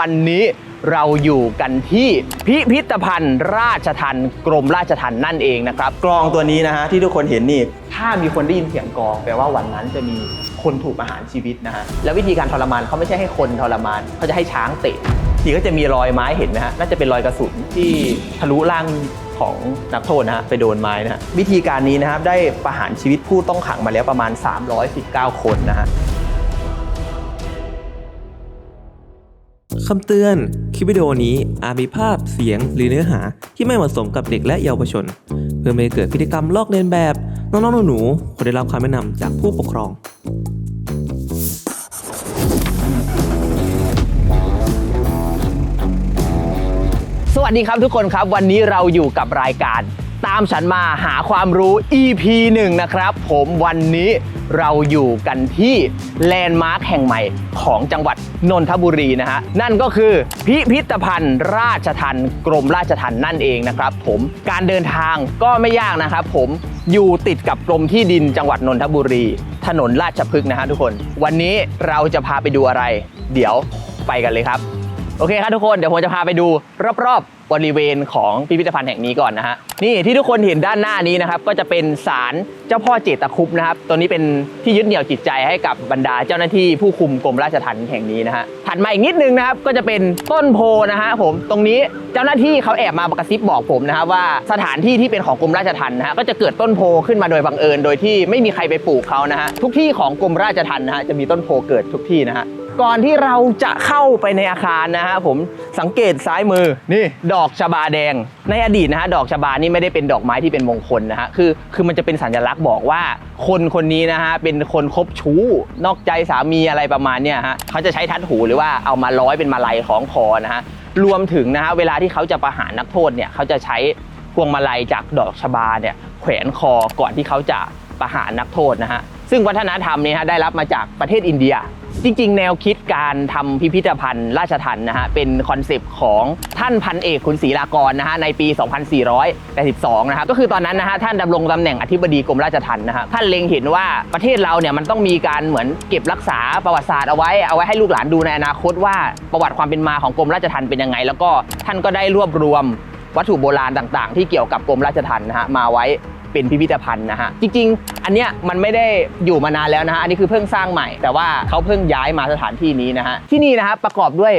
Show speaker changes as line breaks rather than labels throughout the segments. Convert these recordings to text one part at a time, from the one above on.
วันนี้เราอยู่กันที่พิพิธภัณฑ์ราชทันกรมราชทันนั่นเองนะครับกลองตัวนี้นะฮะที่ทุกคนเห็นนี่ถ้ามีคนได้ยินเสียงกลองแปลว่าวันนั้นจะมีคนถูกประหารชีวิตนะฮะแล้ววิธีการทรมานเขาไม่ใช่ให้คนทรมานเขาจะให้ช้างเตะทีก็จะมีรอยไม้เห็นไหมฮะน่าจะเป็นรอยกระสุนที่ทะลุร่างของนักโทษนะฮะไปโดนไม้นะฮะวิธีการนี้นะครับได้ประหารชีวิตผู้ต้องขังมาแล้วประมาณ 319 คนนะฮะ
คำเตือน คลิปวิดีโอนี้อาจมีภาพ เสียง หรือเนื้อหาที่ไม่เหมาะสมกับเด็กและเยาวชน เพื่อไม่ให้เกิดพฤติกรรมลอกเลียนแบบ น้องๆหนูๆควรได้รับคำแนะนำจากผู้ปกครอง
สวัสดีครับทุกคนครับ วันนี้เราอยู่กับรายการ ตามฉันมาหาความรู้ EP 1 นะครับ ผมวันนี้ เราอยู่กันที่แลนด์มาร์คแห่งใหม่ของจังหวัดนนทบุรีนะฮะนั่นก็คือพิพิธภัณฑ์ราชทันกรมราชทันนั่นเองนะครับผมการเดินทางก็ไม่ยากนะครับผมอยู่ติดกับกรมที่ดินจังหวัดนนทบุรี ถนนราชพฤกษ์นะฮะทุกคน วันนี้เราจะพาไปดูอะไร เดี๋ยวไปกันเลยครับ โอเคครับทุกคนเดี๋ยวผมจะพาไปดูรอบๆ บริเวณของพิพิธภัณฑ์แห่งนี้ก่อนนะฮะนี่ที่ทุกคนเห็นด้านหน้านี้นะครับก็จะเป็นศาลเจ้าพ่อเจตคุปนะครับตัวนี้เป็นที่ยึดเหนี่ยวจิตใจให้กับบรรดาเจ้าหน้าที่ผู้คุมกรมราชทัณฑ์แห่งนี้นะฮะถัดมาอีกนิดนึงนะครับก็จะเป็นต้นโพนะฮะผมตรงนี้เจ้าหน้าที่เขาแอบมากระซิบบอกผมนะครับว่าสถานที่ที่เป็นของกรมราชทัณฑ์นะฮะก็จะเกิดต้นโพขึ้นมาโดยบังเอิญ โดยที่ไม่มีใครไปปลูกเขานะฮะทุกที่ของกรมราชทัณฑ์นะฮะจะมีต้นโพเกิดทุกที่นะฮะ ก่อนที่เราจะเข้าไปในอาคารนะฮะผมสังเกตซ้ายมือนี่ดอกชบาแดง ในอดีตนะฮะดอกชบานี่ไม่ได้เป็นดอกไม้ที่เป็นมงคลนะฮะคือคือมันจะเป็นสัญลักษณ์บอกว่า คนคนนี้นะฮะเป็นคนคบชู้ นอกใจสามีอะไรประมาณเนี้ยฮะเขาจะใช้ทัดหูหรือว่าเอามาร้อยเป็นมาลัยของคอนะฮะรวมถึงนะฮะเวลาที่เขาจะประหารนักโทษเนี่ยเขาจะใช้พวงมาลัยจากดอกชบาเนี่ยแขวนคอก่อนที่เขาจะประหารนักโทษนะฮะ ซึ่งวัฒนธรรมเนี่ยฮะได้รับมาจากประเทศอินเดีย จริง ๆ แนวคิดการทำพิพิธภัณฑ์ราชทันนะฮะเป็นคอนเซปต์ของท่านพันเอกขุนศรีลากรนะฮะในปี 2482 นะครับก็คือตอนนั้นนะฮะท่านดำรงตำแหน่งอธิบดีกรมราชทัณฑ์นะฮะท่านเล็งเห็นว่าประเทศเราเนี่ยมันต้องมีการเหมือนเก็บรักษาประวัติศาสตร์เอาไว้เอาไว้ให้ลูกหลานดูในอนาคตว่าประวัติความเป็นมาของกรมราชทัณฑ์เป็นยังไง แล้วก็ท่านก็ได้รวบรวมวัตถุโบราณต่าง ๆ ที่เกี่ยวกับกรมราชทัณฑ์นะฮะมาไว้ เป็นพิพิธภัณฑ์นะฮะ จริง ๆ อันเนี้ยมันไม่ได้อยู่มานานแล้วนะฮะ อันนี้คือเพิ่งสร้างใหม่ แต่ว่าเขาเพิ่งย้ายมาสถานที่นี้นะฮะ ที่นี่นะฮะประกอบด้วย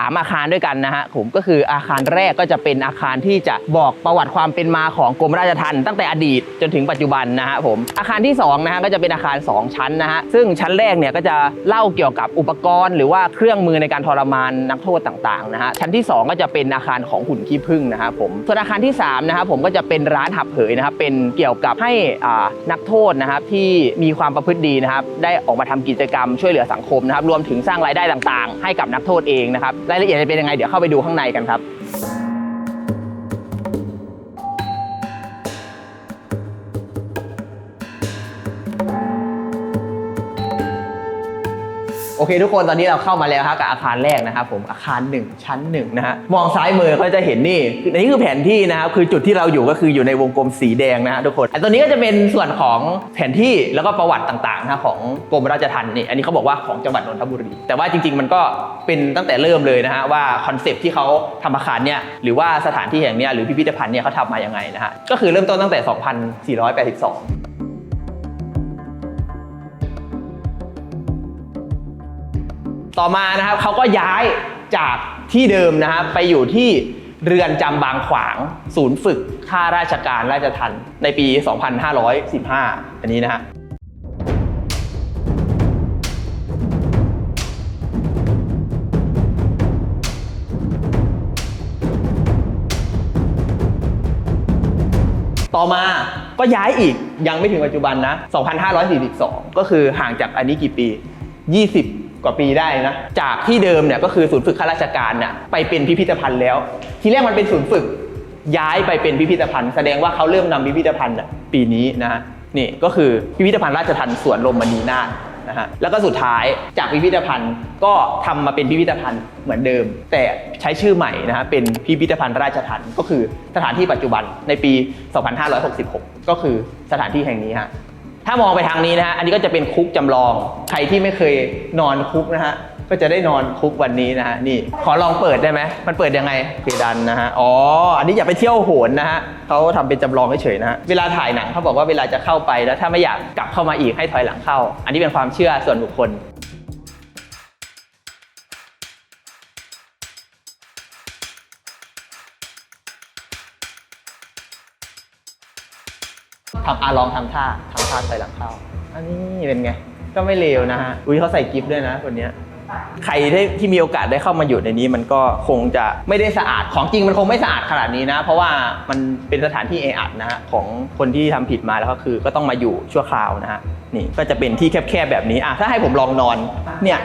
3 อาคารด้วยกันนะฮะผมก็คืออาคารแรกก็จะเป็นอาคารที่จะบอกประวัติความเป็นมาของกรมราชทัณฑ์ตั้งแต่อดีตจนถึงปัจจุบันนะฮะผมอาคารที่2นะฮะก็จะเป็นอาคาร 2 ชั้นนะฮะซึ่งชั้นแรกเนี่ยก็จะเล่าเกี่ยวกับอุปกรณ์ หรือว่าเครื่องมือในการทรมานนักโทษต่างๆนะฮะชั้นที่ 2 ก็จะเป็นอาคารของหุ่นขี้ผึ้งนะฮะผมส่วนอาคารที่3นะครับผมก็จะเป็นร้านหับเผยนะครับเป็นเกี่ยวกับให้อ่านักโทษนะครับที่มีความประพฤติดีนะครับได้ออกมาทำกิจกรรมช่วยเหลือสังคมนะครับรวมถึงสร้างรายได้ต่างๆ ให้กับนักโทษเองนะครับรายละเอียดจะเป็นยังไงเดี๋ยวเข้าไปดูข้างในกันครับ อเคทุกคนตอนนี้เราเข้ามาแล้วครับกับอาคารแรกนะครับผมอาคาร 1 ชั้น1นะฮะมองซ้ายมือก็จะเห็นนี่อันนี้คือแผนที่นะครับคือจุดที่เราอยู่ก็คืออยู่ในวงกลมสีแดงนะฮะทุกคนอันตัวนี้ก็จะเป็นส่วนของแผนที่แล้วก็ประวัติต่างๆนะของกรมราชทัณฑ์นี่อันนี้เขาบอกว่าของจังหวัดนนทบุรี แต่ว่าจริง ๆ มันก็เป็นตั้งแต่เริ่มเลยนะฮะว่าคอนเซปที่เขาทำอาคารเนี่ยหรือว่าสถานที่แห่งเนี้ยหรือพิพิธภัณฑ์เนี่ยเขาทำมายังไงนะฮะก็คือเริ่มต้นตั้งแต่ 2482 ต่อมานะครับเขาก็ย้ายจากที่เดิมนะครับไปอยู่ที่เรือนจำบางขวาง ศูนย์ฝึกข้าราชการราชทัณฑ์ในปี 2515 อันนี้นะฮะต่อมาก็ย้ายอีกยังไม่ถึงปัจจุบันนะ 2542 ก็คือห่างจากอันนี้กี่ปี 20 กว่าปีได้นะ จากที่เดิมเนี่ยก็คือศูนย์ฝึกข้าราชการเนี่ยไปเป็นพิพิธภัณฑ์แล้ว ทีแรกมันเป็นศูนย์ฝึกย้ายไปเป็นพิพิธภัณฑ์ แสดงว่าเขาเริ่มนำพิพิธภัณฑ์น่ะปีนี้นะฮะนี่ก็คือพิพิธภัณฑ์ราชทัณฑ์สวนลมมณีนาถนะฮะแล้วก็สุดท้ายจากพิพิธภัณฑ์ก็ทำมาเป็นพิพิธภัณฑ์เหมือนเดิม แต่ใช้ชื่อใหม่นะฮะเป็นพิพิธภัณฑ์ราชทัณฑ์ก็คือสถานที่ปัจจุบันในปี 2566 ก็คือสถานที่แห่งนี้ฮะ ถ้ามองไปทางนี้นะฮะ อันนี้ก็จะเป็นคุกจำลอง ใครที่ไม่เคยนอนคุกนะฮะ ก็จะได้นอนคุกวันนี้นะฮะ นี่ ขอลองเปิดได้ไหม มันเปิดยังไงเพดานนะฮะ อ๋อ อันนี้อย่าไปเที่ยวโหนนะฮะเขาทำเป็นจำลองเฉยๆนะฮะ เวลาถ่ายหนังเขาบอกว่าเวลาจะเข้าไปแล้วถ้าไม่อยากกลับเข้ามาอีกให้ถอยหลังเข้า อันนี้เป็นความเชื่อส่วนบุคคล ทำอาลองทำท่าทำท่าถอยหลังเข้า อันนี้เป็นไง ก็ไม่เลวนะฮะ อุ้ยเขาใส่กิฟต์ด้วยนะคนเนี้ยใครที่ที่มีโอกาสได้เข้ามาอยู่ในนี้มันก็คงจะไม่ได้สะอาดของจริงมันคงไม่สะอาดขนาดนี้นะ เพราะว่ามันเป็นสถานที่แออัดนะฮะของคนที่ทำผิดมาแล้วก็คือก็ต้องมาอยู่ชั่วคราวนะฮะนี่ก็จะเป็นที่แคบๆแบบนี้อะถ้าให้ผมลองนอนเนี่ย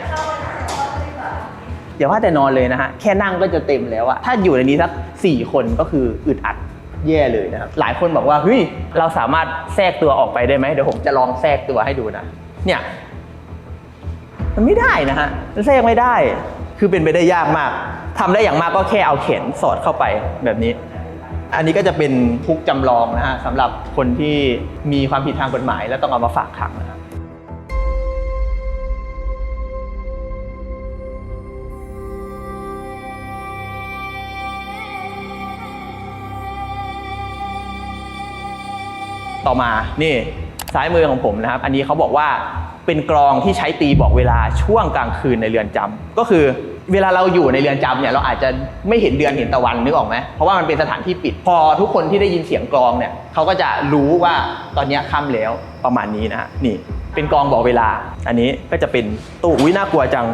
อย่าว่าแต่นอนเลยนะฮะแค่นั่งก็จะเต็มแล้วอะถ้าอยู่ในนี้สักสี่คนก็คืออึดอัด แย่เลยนะครับหลายคนบอกว่าเฮ้ยเราสามารถแทรกตัวออกไปได้ไหมเดี๋ยวผมจะลองแทรกตัวให้ดูนะเนี่ยมันไม่ได้นะฮะมันแทรกไม่ได้ คือเป็นไปได้ยากมากทำได้อย่างมากก็แค่เอาเข็นสอดเข้าไปแบบนี้ อันนี้ก็จะเป็นคุกจำลองนะฮะสำหรับคนที่มีความผิดทางกฎหมาย แล้วต้องเอามาฝากขังนะครับ ต่อมานี่ซ้ายมือของผมนะครับ อันนี้เขาบอกว่าเป็นกรองที่ใช้ตีบอกเวลาช่วงกลางคืนในเรือนจำก็คือเวลาเราอยู่ในเรือนจำเนี่ยเราอาจจะไม่เห็นเดือนเห็นตะวันนึกออกไหมเพราะว่ามันเป็นสถานที่ปิดพอทุกคนที่ได้ยินเสียงกรองเนี่ยเขาก็จะรู้ว่าตอนนี้ค่ำแล้วประมาณนี้นะฮะนี่เป็นกรองบอกเวลา อันนี้ก็จะเป็นตู้อุ้ยน่ากลัวจัง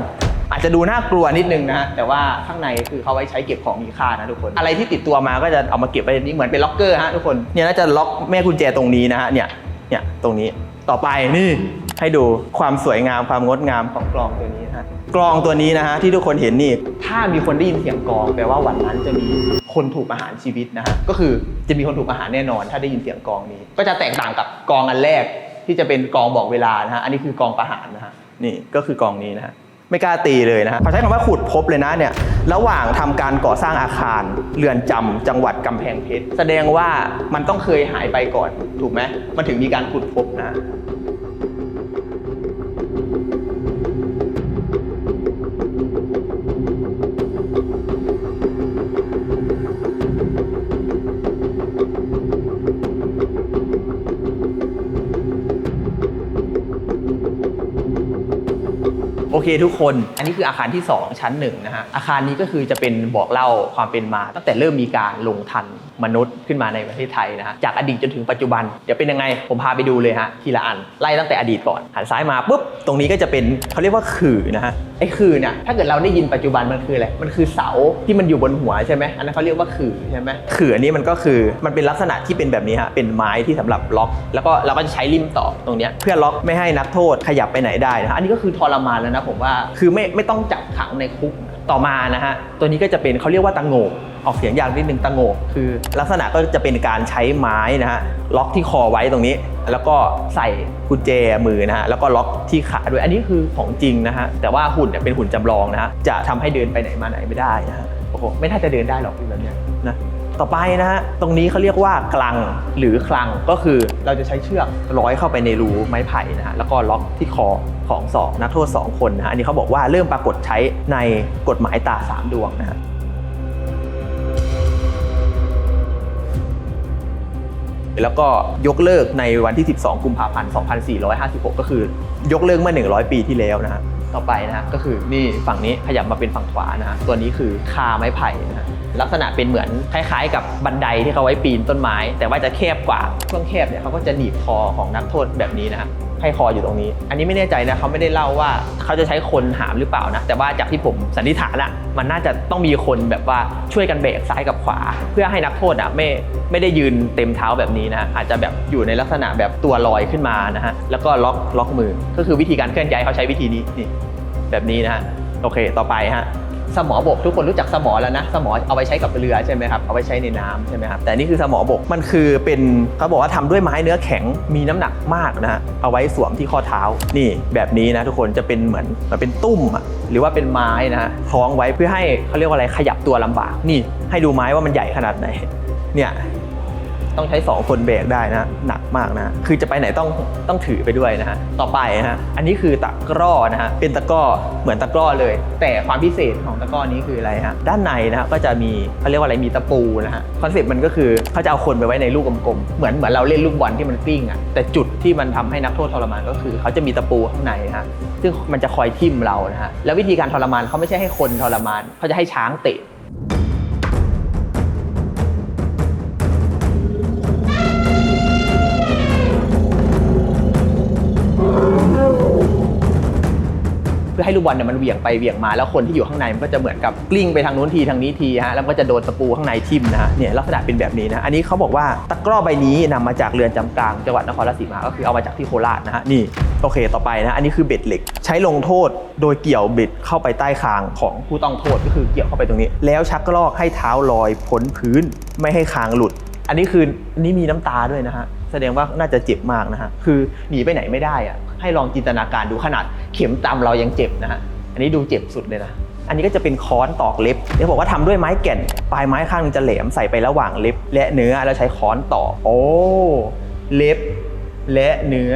อาจจะดูน่ากลัวนิดนึงนะฮะแต่ว่าข้างในคือเขาไว้ใช้เก็บของมีค่านะทุกคน อะไรที่ติดตัวมาก็จะเอามาเก็บไว้นนี้เหมือนเป็นล็อกเกอร์ฮะทุกคน เนี่ยน่าจะล็อกแม่กุญแจตรงนี้นะฮะ เนี่ย เนี่ยตรงนี้ ต่อไปนี่ให้ดูความสวยงามความงดงามของกลองตัวนี้ฮะ กลองตัวนี้นะฮะที่ทุกคนเห็นนี่ ถ้ามีคนได้ยินเสียงกลองแปลว่าวันนั้นจะมีคนถูกประหารชีวิตนะฮะ ก็คือจะมีคนถูกประหารแน่นอน ถ้าได้ยินเสียงกลองนี้ ก็จะแตกต่างกับกลองอันแรกที่จะเป็นกลองบอกเวลานะฮะ อันนี้คือกลองประหารนะฮะ นี่ก็คือกลองนี้นะฮะ ไม่กล้าตีเลยนะฮะเขาใช้คำว่าขุดพบเลยนะเนี่ยระหว่างทำการก่อสร้างอาคารเรือนจำจังหวัดกำแพงเพชรแสดงว่ามันต้องเคยหายไปก่อนถูกไหมมันถึงมีการขุดพบนะ โอเคทุกคน อันนี้คืออาคารที่ 2 ชั้นหนึ่งนะฮะอาคารนี้ก็คือจะเป็นบอกเล่าความเป็นมา ตั้งแต่เริ่มมีการลงทัน มนุษย์ขึ้นมาในประเทศไทยนะฮะจากอดีตจนถึงปัจจุบัน เดี๋ยวเป็นยังไงผมพาไปดูเลยฮะทีละอันไล่ตั้งแต่อดีตก่อนหันซ้ายมาปุ๊บตรงนี้ก็จะเป็นเขาเรียกว่าขื่อนะฮะไอ้ขื่อเนี่ยถ้าเกิดเราได้ยินปัจจุบันมันคืออะไรมันคือเสาที่มันอยู่บนหัวใช่ไหมอันนั้นเขาเรียกว่าขื่อใช่ไหมขื่ออันนี้มันก็คือมันเป็นลักษณะที่เป็นแบบนี้ฮะเป็นไม้ที่สำหรับล็อก แล้วก็เราก็จะใช้ริมต่อตรงเนี้ยเพื่อล็อกไม่ให้นักโทษขยับไปไหนได้นะฮะอันนี้ก็คือทรมานแล้วนะผมว่าคือไม่ไม่ต้องจับขังในคุกต่อมานะฮะตัวนี้ก็จะเป็นเขาเรียกว่าตังโง ออกเสียงยากนิดนึงตังโงกคือ ลักษณะก็จะเป็นการใช้ไม้นะฮะล็อกที่คอไว้ตรงนี้ แล้วก็ใส่กุญแจมือนะฮะแล้วก็ล็อกที่ขาด้วยอันนี้คือของจริงนะฮะแต่ว่าหุ่นเนี่ยเป็นหุ่นจำลองนะฮะจะทำให้เดินไปไหนมาไหนไม่ได้นะฮะโอ้โหไม่น่าจะเดินได้หรอกแบบเนี้ยนะต่อไปนะฮะตรงนี้เขาเรียกว่ากลังหรือคลังก็คือเราจะใช้เชือกร้อยเข้าไปในรูไม้ไผ่นะฮะแล้วก็ล็อกที่คอของสองนักโทษ 2 คนนะฮะอันนี้เขาบอกว่าเริ่มปรากฏใช้ในกฎหมายตา 3 ดวงนะฮะ แล้วก็ยกเลิกในวันที่ 12 กุมภาพันธ์ 2456 ก็คือยกเลิกเมื่อ 100 ปีที่แล้วนะฮะต่อไปนะฮะก็คือนี่ฝั่งนี้ขยับมาเป็นฝั่งขวานะฮะตัวนี้คือคาไม้ไผ่นะฮะลักษณะเป็นเหมือนคล้ายๆ กับบันไดที่เขาไว้ปีนต้นไม้ แต่ว่าจะแคบกว่าช่วงแคบเนี่ยเขาก็จะหนีบคอของนักโทษแบบนี้นะฮะ ให้คออยู่ตรงนี้ อันนี้ไม่แน่ใจนะเขาไม่ได้เล่าว่าเขาจะใช้คนหามหรือเปล่านะ แต่ว่าจากที่ผมสันนิษฐานอะมันน่าจะต้องมีคนแบบว่าช่วยกันเบรกซ้ายกับขวา เพื่อให้นักโทษอะไม่ไม่ได้ยืนเต็มเท้าแบบนี้นะอาจจะแบบอยู่ในลักษณะแบบตัวลอยขึ้นมานะฮะแล้วก็ล็อกล็อกมือ ก็คือวิธีการเคลื่อนย้ายเขาใช้วิธีนี้นี่แบบนี้นะฮะโอเค ต่อไปฮะ สมอบกทุกคนรู้จักสมอแล้วนะสมอเอาไปใช้กับเรือใช่ไหมครับเอาไปใช้ในน้ำใช่ไหมครับแต่นี่คือสมอบกมันคือเป็นเขาบอกว่าทำด้วยไม้เนื้อแข็งมีน้ำหนักมากนะเอาไว้สวมที่ข้อเท้านี่แบบนี้นะทุกคนจะเป็นเหมือนมันเป็นตุ้มอะหรือว่าเป็นไม้นะฮะคล้องไว้เพื่อให้เขาเรียกว่าอะไรขยับตัวลำบากนี่ ให้ดูไม้ว่ามันใหญ่ขนาดไหนเนี่ย ต้องใช้ 2 คนแบรกได้นะ หนักมากนะ คือจะไปไหนต้องต้องถือไปด้วยนะฮะ ต่อไปนะฮะ อันนี้คือตะกร้อนะฮะ เป็นตะกร้อเหมือนตะกร้อเลย แต่ความพิเศษของตะกร้อนี้คืออะไรฮะ ด้านในนะฮะก็จะมีเขาเรียกว่าอะไร มีตะปูนะฮะ คอนเซ็ปต์มันก็คือเขาจะเอาคนไปไว้ในลูกกลมๆ เหมือนเหมือนเราเล่นลูกบอลที่มันกลิ้งอะแต่จุดที่มันทำให้นักโทษทรมานก็คือเขาจะมีตะปูข้างในนะฮะ ซึ่งมันจะคอยทิ่มเรานะฮะ แล้ววิธีการทรมานเขาไม่ใช่ให้คนทรมาน เขาจะให้ช้างเตะ เพื่อให้ลูกบอลเนี่ยมันเหวี่ยงไปเหวี่ยงมาแล้วคนที่อยู่ข้างในมันก็จะเหมือนกับกลิ้งไปทางนู้นทีทางนี้ทีฮะแล้วก็จะโดนตะปูข้างในทิ่มนะฮะเนี่ยลักษณะเป็นแบบนี้นะอันนี้เขาบอกว่าตะกร้อใบนี้นำมาจากเรือนจำกลางจังหวัดนครราชสีมาก็คือเอามาจากที่โคราชนะฮะนี่โอเคต่อไปนะอันนี้คือเบ็ดเหล็ก ใช้ลงโทษโดยเกี่ยวเบ็ดเข้าไปใต้คางของผู้ต้องโทษก็คือเกี่ยวเข้าไปตรงนี้ แล้วชักลอกให้เท้าลอยพ้นพื้นไม่ให้คางหลุด อันนี้คือนนี้มีน้ำตาด้วยนะฮะแสดงว่าน่าจะเจ็บมากนะฮะคือหนีไปไหนไม่ได้อะให้ลองจินตนาการดูขนาด เข็มตำเรายังเจ็บนะฮะอันนี้ดูเจ็บสุดเลยนะ อันนี้ก็จะเป็นค้อนตอกเล็บเดี๋ยวบอกว่าทำด้วยไม้แก่น ปลายไม้ข้างนึงจะแหลมใส่ไประหว่างเล็บ และเนื้อแล้วใช้ค้อนตอกโอ้เล็บ และเนื้อ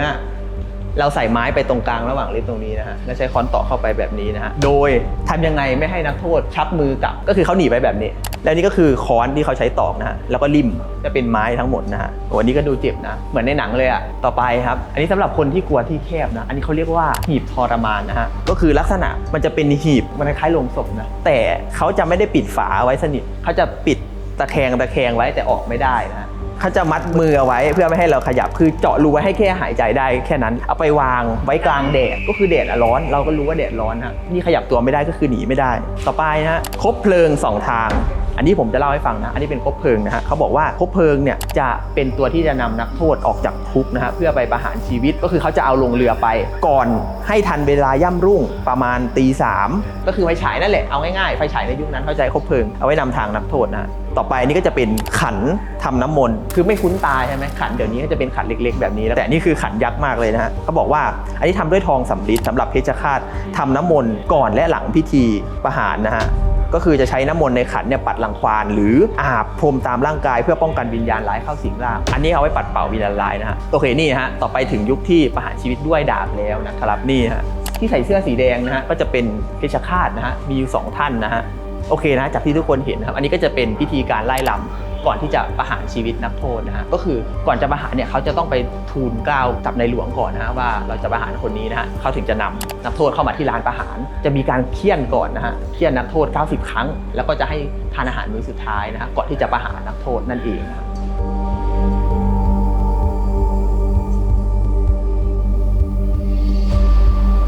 เราใส่ไม้ไปตรงกลางระหว่างล็บตรงนี้นะฮะแล้วใช้ค้อนตอกเข้าไปแบบนี้นะฮะโดยทำยังไงไม่ให้นักโทษชักมือกลับก็คือเขาหนีไปแบบนี้ แล้วนี่ก็คือค้อนที่เขาใช้ตอกนะฮะแล้วก็ริมจะเป็นไม้ทั้งหมดนะฮะโอ้อันนี้ก็ดูเจ็บนะเหมือนในหนังเลยอะต่อไปครับ อันนี้สำหรับคนที่กลัวที่แคบนะอันนี้เขาเรียกว่าหีบทรมานนะฮะก็คือลักษณะมันจะเป็นหีบมันคล้ายๆโลงศพนะแต่เขาจะไม่ได้ปิดฝาไว้สนิทเขาจะปิดตะแคงตะแคงไว้แต่ออกไม่ได้นะฮะ เขาจะมัดมือเอาไว้เพื่อไม่ให้เราขยับคือเจาะรูไว้ให้แค่หายใจได้แค่นั้น เอาไปวางไว้กลางแดดก็คือแดดร้อน เราก็รู้ว่าแดดร้อนฮะนี่ขยับตัวไม่ได้ก็คือหนีไม่ได้ ต่อไปนะฮะคบเพลิงสองทาง อันนี้ผมจะเล่าให้ฟังนะ อันนี้เป็นคบเพลิงนะฮะเขาบอกว่าคบเพลิงเนี่ยจะเป็นตัวที่จะนำนักโทษออกจากคุกนะฮะเพื่อไปประหารชีวิตก็คือเขาจะเอาลงเรือไป ก่อนให้ทันเวลาย่ำรุ่งประมาณตีสามก็คือไฟฉายนั่นแหละเอาง่ายๆไฟฉายในยุคนั้นเข้าใจคบเพลิงเอาไว้นำทางนักโทษนะต่อไปนี่ก็จะเป็นขันทำน้ำมนต์คือไม่คุ้นตาใช่ไหมขันเดี๋ยวนี้ก็จะเป็นขันเล็ก ๆ แบบนี้แล้วแต่นี่คือขันยักษ์มากเลยนะฮะเขาบอกว่าอันนี้ทำด้วยทองสำริดสำหรับเพชฌฆาตทำน้ำมนต์ก่อนและหลังพิธีประหารนะฮะ ก็คือจะใช้น้ำมนต์ในขันเนี่ยปัดรังควานหรืออาบพรมตามร่างกายเพื่อป้องกันวิญญาณร้ายเข้าสิงร่าง อันนี้เอาไว้ปัดเป่าวิญญาณร้ายนะฮะโอเคนี่ฮะต่อไปถึงยุคที่ประหารชีวิตด้วยดาบแล้วนะครับนี่ฮะที่ใส่เสื้อสีแดงนะฮะก็จะเป็นเพชฌฆาตนะฮะมีอยู่สองท่านนะฮะโอเคนะจากที่ทุกคนเห็นนะครับอันนี้ก็จะเป็นพิธีการไล่ลำ ก่อนที่จะประหารชีวิตนักโทษนะฮะก็คือก่อนจะประหารเนี่ยเขาจะต้องไปทูลเกล้ากับในหลวงก่อนนะฮะว่าเราจะประหารคนนี้นะฮะเขาถึงจะนำนักโทษเข้ามาที่ลานประหาร จะมีการเคี่ยนก่อนนะฮะเคี่ยนนักโทษ 90 ครั้ง แล้วก็จะให้ทานอาหารมื้อสุดท้ายนะฮะก่อนที่จะประหารนักโทษนั่นเองนะ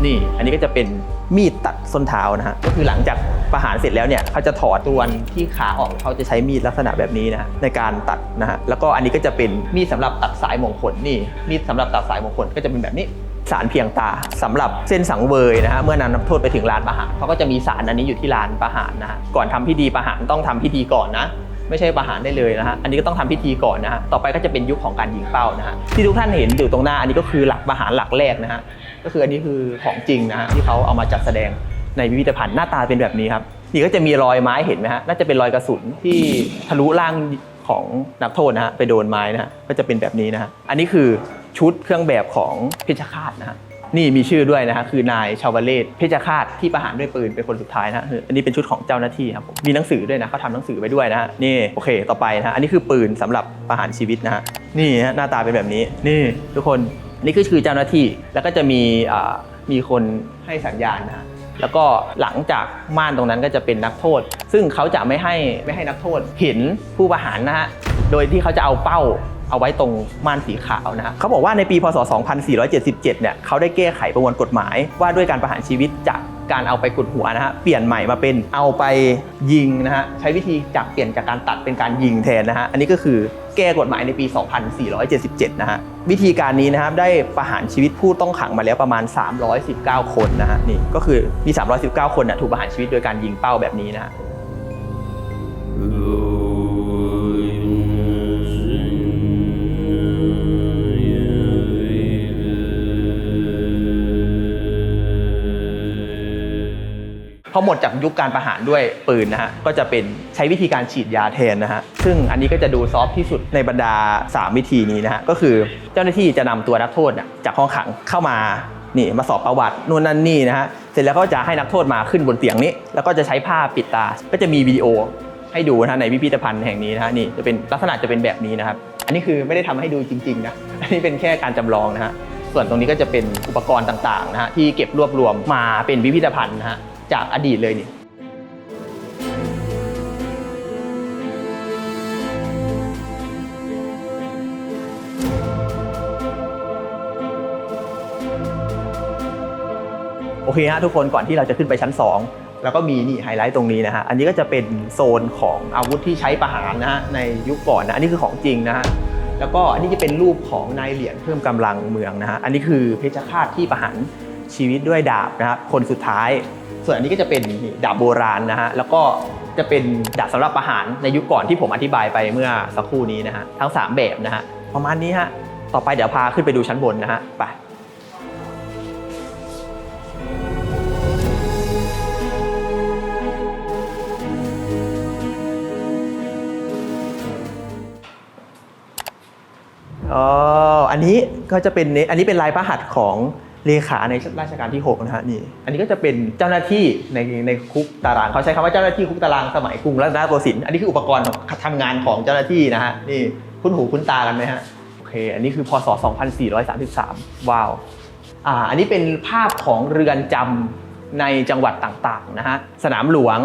นี่อันนี้ก็จะเป็นมีดตัดส้นเท้านะฮะก็คือหลังจาก ประหารเสร็จแล้วเนี่ยเขาจะถอดตัวนที่ขาออกเขาจะใช้มีดลักษณะแบบนี้นะในการตัดนะฮะแล้วก็อันนี้ก็จะเป็นมีดสำหรับตัดสายมงคลนี่มีดสำหรับตัดสายมงคลก็จะเป็นแบบนี้สารเพียงตาสำหรับเส้นสังเวยนะฮะเมื่อนำนักโทษไปถึงลานประหารเขาก็จะมีสารอันนี้อยู่ที่ลานประหารนะฮะก่อนทำพิธีประหารต้องทำพิธีก่อนนะไม่ใช่ประหารได้เลยนะฮะ อันนี้ก็ต้องทำพิธีก่อนนะฮะ ต่อไปก็จะเป็นยุคของการยิงเป้านะฮะ ที่ทุกท่านเห็นอยู่ตรงหน้า อันนี้ก็คือหลักประหารหลักแรกนะฮะ ก็คืออันนี้คือของจริงนะฮะที่เขาเอามาจัดแสดง ในพิพิธภัณฑ์หน้าตาเป็นแบบนี้ครับนี่ก็จะมีรอยไม้เห็นไหมฮะน่าจะเป็นรอยกระสุนที่ทะลุร่างของนักโทษนะฮะไปโดนไม้นะฮะก็จะเป็นแบบนี้นะฮะอันนี้คือชุดเครื่องแบบของเพชฌฆาตนะฮะนี่มีชื่อด้วยนะฮะคือนายชาวเลศเพชฌฆาตที่ประหารด้วยปืนเป็นคนสุดท้ายนะฮะอันนี้เป็นชุดของเจ้าหน้าที่ครับมีหนังสือด้วยนะเขาทำหนังสือไว้ด้วยนะนี่โอเคต่อไปนะฮะอันนี้คือปืนสำหรับประหารชีวิตนะฮะนี่ฮะหน้าตาเป็นแบบนี้ นี่ทุกคนนี่ก็คือเจ้าหน้าที่แล้วก็จะมีมีคนให้สัญญาณนะฮะ แล้วก็หลังจากม่านตรงนั้นก็จะเป็นนักโทษ ซึ่งเขาจะไม่ให้ไม่ให้นักโทษเห็นผู้ประหารนะฮะโดยที่เขาจะเอาเป้าเอาไว้ตรงม่านสีขาวนะเขาบอกว่าในปีพศ 2477 เนี่ยเขาได้แก้ไขประมวลกฎหมายว่าด้วยการประหารชีวิตจาก การเอาไปกุดหัวนะฮะเปลี่ยนใหม่มาเป็นเอาไปยิงนะฮะใช้วิธีจากเปลี่ยนจากการตัดเป็นการยิงแทนนะฮะอันนี้ก็คือแก้กฎหมายในปี 2477 นะฮะวิธีการนี้นะครับได้ประหารชีวิตผู้ต้องขังมาแล้วประมาณ 319 คนนะฮะนี่ก็คือมี 319 คนนะถูกประหารชีวิตโดยการยิงเป้าแบบนี้นะฮะ ออหมดจากยุคการประหารด้วยปืนนะฮะก็จะเป็นใช้วิธีการฉีดยาแทนนะฮะซึ่งอันนี้ก็จะดูซอฟที่สุดในบรรดา 3 วิธีนี้นะฮะก็คือเจ้าหน้าที่จะนำตัวนักโทษจากห้องขังเข้ามานี่มาสอบประวัตินู่นนั่นนี่นะฮะเสร็จแล้วก็จะให้นักโทษมาขึ้นบนเตียงนี้ แล้วก็จะใช้ผ้าปิดตา ก็จะมีวิดีโอให้ดูนะในพิพิธภัณฑ์แห่งนี้นะฮะนี่จะเป็นลักษณะจะเป็นแบบนี้นะครับ อันนี้คือไม่ได้ทำให้ดูจริงๆนะอันนี้เป็นแค่การจำลองนะฮะส่วนตรงนี้ก็จะเป็นอุปกรณ์ต่างๆนะฮะที่เก็บรวบรวมมาเป็นพิพิธภัณฑ์นะฮะ จากอดีตเลยนี่โอเคฮะทุกคนก่อนที่เราจะขึ้นไปชั้น 2 แล้วก็มีนี่ไฮไลท์ตรงนี้นะฮะอันนี้ก็จะเป็นโซนของอาวุธที่ใช้ประหารนะฮะในยุคก่อนนะอันนี้คือของจริงนะฮะแล้วก็อันนี้จะเป็นรูปของนายเหรียญเพิ่มกำลังเมืองนะฮะอันนี้คือเพชฌฆาตที่ประหารชีวิตด้วยดาบนะครับคนสุดท้าย ส่วนอันนี้ก็จะเป็นดาบโบราณนะฮะ แล้วก็จะเป็นดาบสำหรับประหารในยุคก่อนที่ผมอธิบายไปเมื่อสักครู่นี้นะฮะ ทั้ง 3 แบบนะฮะ ประมาณนี้ฮะ ต่อไปเดี๋ยวพาขึ้นไปดูชั้นบนนะฮะ ไปอ๋ออันนี้ก็จะเป็นเนี่ยอันนี้เป็นลายพระหัตถ์ของ เลขาในราชการที่6นะฮะนี่ อันนี้ก็จะเป็นเจ้าหน้าที่ในในคุกตาราง เขาใช้คำว่าเจ้าหน้าที่คุกตารางสมัยกรุงรัตนโกสินทร์อันนี้คืออุปกรณ์ของทำงานของเจ้าหน้าที่นะฮะนี่คุ้นหูคุ้นตากันไหมฮะโอเค อันนี้คือพศ 2433 ว้าวอ่าอันนี้เป็นภาพของเรือนจำในจังหวัดต่างๆนะฮะสนามหลวง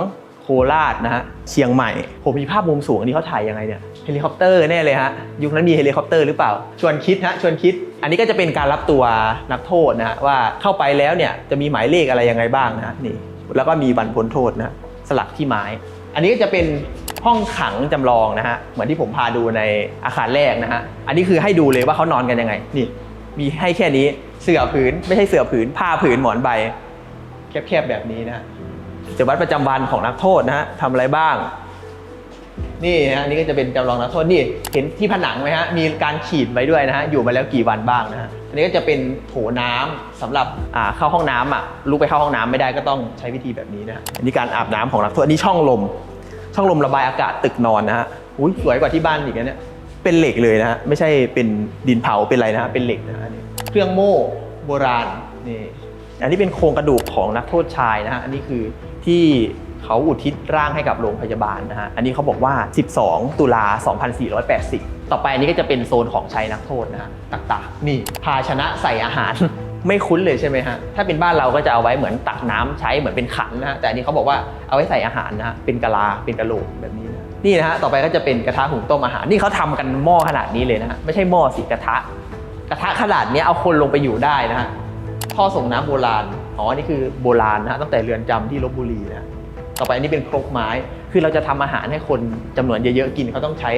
โคราชนะฮะเชียงใหม่ผมมีภาพมุมสูงอันนี้เขาถ่ายยังไงเนี่ยเฮลิคอปเตอร์แน่เลยฮะยุคนั้นมีเฮลิคอปเตอร์หรือเปล่า ชวนคิดฮะชวนคิด อันนี้ก็จะเป็นการรับตัวนักโทษนะฮะว่าเข้าไปแล้วเนี่ยจะมีหมายเลขอะไรยังไงบ้างนะนี่แล้วก็มีวันพ้นโทษนะสลักที่ไม้ อันนี้ก็จะเป็นห้องขังจำลองนะฮะเหมือนที่ผมพาดูในอาคารแรกนะฮะอันนี้คือให้ดูเลยว่าเขานอนกันยังไงนี่มีให้แค่นี้เสื่อผืนไม่ใช่เสื่อผืนผ้าผืนหมอนใบ แคบๆแบบนี้นะ กิจวัตรประจำวันของนักโทษนะฮะทำอะไรบ้าง นี่ฮะนี่ก็จะเป็นจำลองนักโทษนี่เห็นที่ผนังไหมฮะมีการขีดไว้ด้วยนะฮะอยู่มาแล้วกี่วันบ้างนะฮะอันนี้ก็จะเป็นโถน้ำสำหรับอ่าเข้าห้องน้ำอะลุกไปเข้าห้องน้ำไม่ได้ก็ต้องใช้วิธีแบบนี้นะฮะอันนี้การอาบน้ำของนักโทษอันนี้ช่องลม ช่องลมระบายอากาศตึกนอนนะฮะอุ้ยสวยกว่าที่บ้านอีกนะเนี่ยเป็นเหล็กเลยนะฮะไม่ใช่เป็นดินเผาเป็นอะไรนะฮะเป็นเหล็กนะฮะนี่เครื่องโม่โบราณนี่อันนี้เป็นโครงกระดูกของนักโทษชายนะฮะอันนี้คือ ที่เขาอุทิศร่างให้กับโรงพยาบาลนะฮะ อันนี้เขาบอกว่า 12 ตุลา 2480 ต่อไปอันนี้ก็จะเป็นโซนของชัยนักโทษนะฮะต่างๆ นี่ภาชนะใส่อาหาร ไม่คุ้นเลยใช่ไหมฮะ ถ้าเป็นบ้านเราก็จะเอาไว้เหมือนตักน้ำใช้เหมือนเป็นขันนะฮะ แต่อันนี้เขาบอกว่าเอาไว้ใส่อาหารนะฮะ เป็นกะลา เป็นกะโหลกแบบนี้นะนี่นะฮะ ต่อไปก็จะเป็นกระทะหุงต้มอาหาร นี่เขาทำกันหม้อขนาดนี้เลยนะฮะ ไม่ใช่หม้อสิกระทะ กระทะขนาดนี้เอาคนลงไปอยู่ได้นะฮะ ท่อส่งน้ำโบราณ อ๋อนี่คือโบราณนะฮะตั้งแต่เรือนจำที่ลบบุรีนะต่อไปอันนี้เป็นครกไม้ คือเราจะทำอาหารให้คนจำนวนเยอะๆกินเขาต้องใช้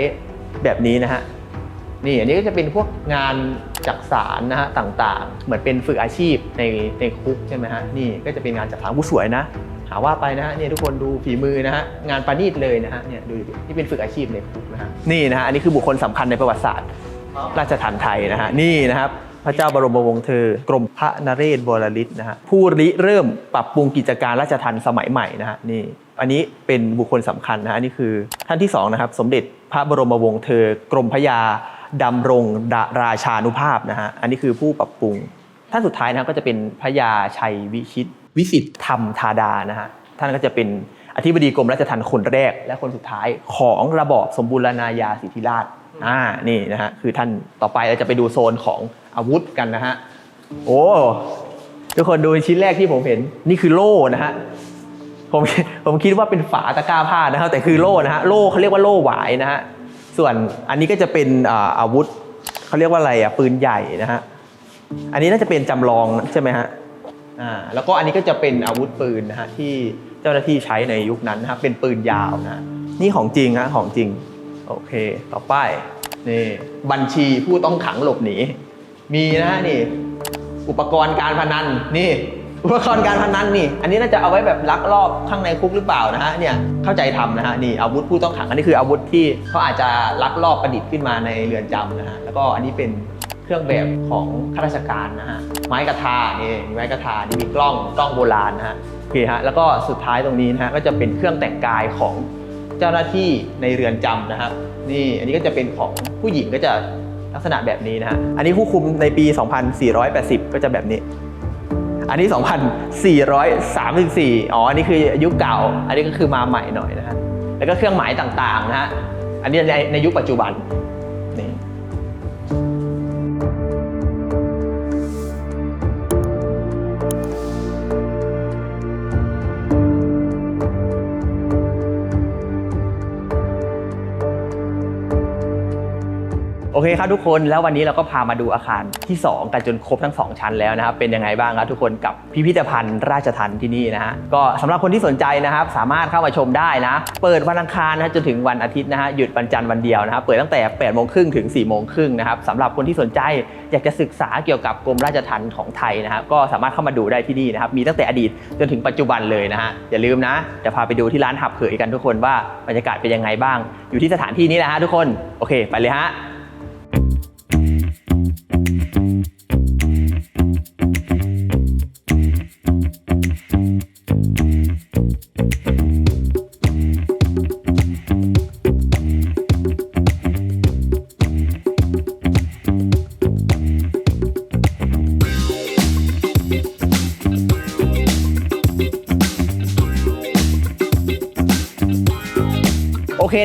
แบบนี้นะฮะนี่อันนี้ก็จะเป็นพวกงานจักสารนะฮะต่างๆ เหมือนเป็นฝึกอาชีพในในคุกใช่ไหมฮะนี่ก็จะเป็นงานจักสารผู้สวยนะ หาว่าไปนะฮะเนี่ยทุกคนดูฝีมือนะฮะงานประณีตเลยนะฮะเนี่ยดูนี่เป็นฝึกอาชีพในคุกนะฮะนี่นะฮะอันนี้คือบุคคลสำคัญในประวัติศาสตร์ราชทัณฑ์ไทยนะฮะนี่นะครับ พระเจ้าบรมวงศ์เธอกรมพระนเรศวรลิศนะฮะผู้ริเริ่มปรับปรุงกิจการราชทัณฑ์สมัยใหม่นะฮะนี่อันนี้เป็นบุคคลสำคัญนะฮะอันนี่คือท่านที่สองนะครับสมเด็จพระบรมวงศ์เธอกรมพระยาดำรงดราชานุภาพนะฮะอันนี้คือผู้ปรับปรุงท่านสุดท้ายนะก็จะเป็นพระยาชัยวิชิตวิสิทธธรรมธาดานะฮะท่านก็จะเป็นอธิบดีกรมราชทัณฑ์คนแรก และคนสุดท้ายของระบอบสมบูรณาญาสิทธิราชอ่านี่นะฮะคือท่านต่อไปเราจะไปดูโซนของ อาวุธกันนะฮะ โอ้ทุกคนดูชิ้นแรกที่ผมเห็นนี่คือโล่นะฮะผมผมคิดว่าเป็นฝาตะกร้าผ้านะครับแต่คือโล่นะฮะโล่เขาเรียกว่าโล่หวายนะฮะส่วนอันนี้ก็จะเป็นอาวุธเขาเรียกว่าอะไรอะปืนใหญ่นะฮะอันนี้น่าจะเป็นจำลองใช่ไหมฮะอ่าแล้วก็อันนี้ก็จะเป็นอาวุธปืนนะฮะที่เจ้าหน้าที่ใช้ในยุคนั้นนะครับเป็นปืนยาวนะฮะนี่ของจริงฮะของจริงโอเค ต่อไปนี่บัญชีผู้ต้องขังหลบหนี มีนะฮะนี่ อุปกรณ์การพนันนี่ อุปกรณ์การพนันนี่ อันนี้น่าจะเอาไว้แบบลักลอบข้างในคุกหรือเปล่านะฮะเนี่ยเข้าใจทำนะฮะนี่อาวุธผู้ต้องขังอันนี้คืออาวุธที่เขาอาจจะลักลอบประดิษฐ์ขึ้นมาในเรือนจำนะฮะแล้วก็อันนี้เป็นเครื่องแบบของข้าราชการนะฮะไม้กระทานี่ไม้กระทานี่มีกล้องกล้องโบราณนะฮะโอเคฮะแล้วก็สุดท้ายตรงนี้นะฮะก็จะเป็นเครื่องแต่งกายของเจ้าหน้าที่ในเรือนจำนะครับ นี่อันนี้ก็จะเป็นของผู้หญิงก็จะ ลักษณะแบบนี้นะฮะ อันนี้ผู้คุมในปี 2480 ก็จะแบบนี้ อันนี้ 2,434 อ๋อ อันนี้คือยุคเก่า อันนี้ก็คือมาใหม่หน่อยนะฮะ แล้วก็เครื่องหมายต่างๆนะฮะ อันนี้ในในยุคปัจจุบัน เคครับทุกคนแล้ววันนี้เราก็พามาดูอาคารที่ 2 กันจนครบทั้ง 2 ชั้นแล้วนะครับเป็นยังไงบ้างครับทุกคนกับพิพิธภัณฑ์ราชทันที่นี่นะฮะก็สำหรับคนที่สนใจนะครับ สามารถเข้ามาชมได้นะ เปิดวันอังคารนะจนถึงวันอาทิตย์นะฮะหยุดวันจันทร์วันเดียวนะครับเปิดตั้งแต่8โมงครึ่งถึง4โมงครึ่งนะครับสำหรับคนที่สนใจอยากจะศึกษาเกี่ยวกับกรมราชทัณฑ์ของไทยนะครับก็สามารถเข้ามาดูได้ที่นี่นะครับมีตั้งแต่อดีตจนถึงปัจจุบันเลยนะฮะอย่าลืมนะเดี๋ยวพาไปดูที่ร้านหับเผยกันทุกคนว่าบรรยากาศเป็นยังไงบ้าง อยู่ที่สถานที่นี้แหละฮะทุกคนโอเค ไปเลยฮะ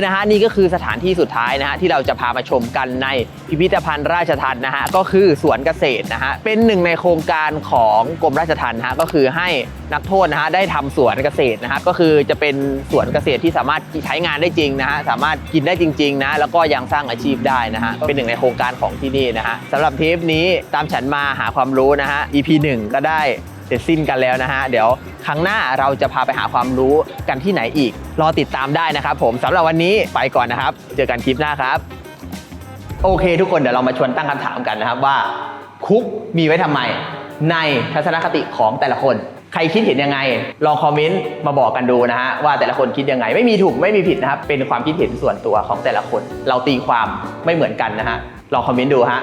นะฮะนี่ก็คือสถานที่สุดท้ายนะฮะที่เราจะพามาชมกันในพิพิธภัณฑ์ราชทัณฑ์นะฮะก็คือสวนเกษตรนะฮะเป็นหนึ่งในโครงการของกรมราชทัณฑ์นะฮะก็คือให้นักโทษนะฮะได้ทำสวนเกษตรนะฮะก็คือจะเป็นสวนเกษตรที่สามารถใช้งานได้จริงนะฮะสามารถกินได้จริงๆนะแล้วก็ยังสร้างอาชีพได้นะฮะเป็นหนึ่งในโครงการของที่นี่นะฮะสำหรับเทปนี้ตามฉันมาหาความรู้นะฮะ EP 1 ก็ได้ เสร็จสิ้นกันแล้วนะฮะ เดี๋ยวครั้งหน้าเราจะพาไปหาความรู้กันที่ไหนอีก รอติดตามได้นะครับผมสำหรับวันนี้ไปก่อนนะครับ เจอกันคลิปหน้าครับ โอเค ทุกคนเดี๋ยวเรามาชวนตั้งคำถามกันนะครับว่า คุกมีไว้ทำไม ในทัศนคติของแต่ละคน ใครคิดเห็นยังไง ลองคอมเมนต์มาบอกกันดูนะฮะว่าแต่ละคนคิดยังไง ไม่มีถูกไม่มีผิดนะครับ เป็นความคิดเห็นส่วนตัวของแต่ละคน เราตีความไม่เหมือนกันนะฮะลองคอมเมนต์ดูฮะ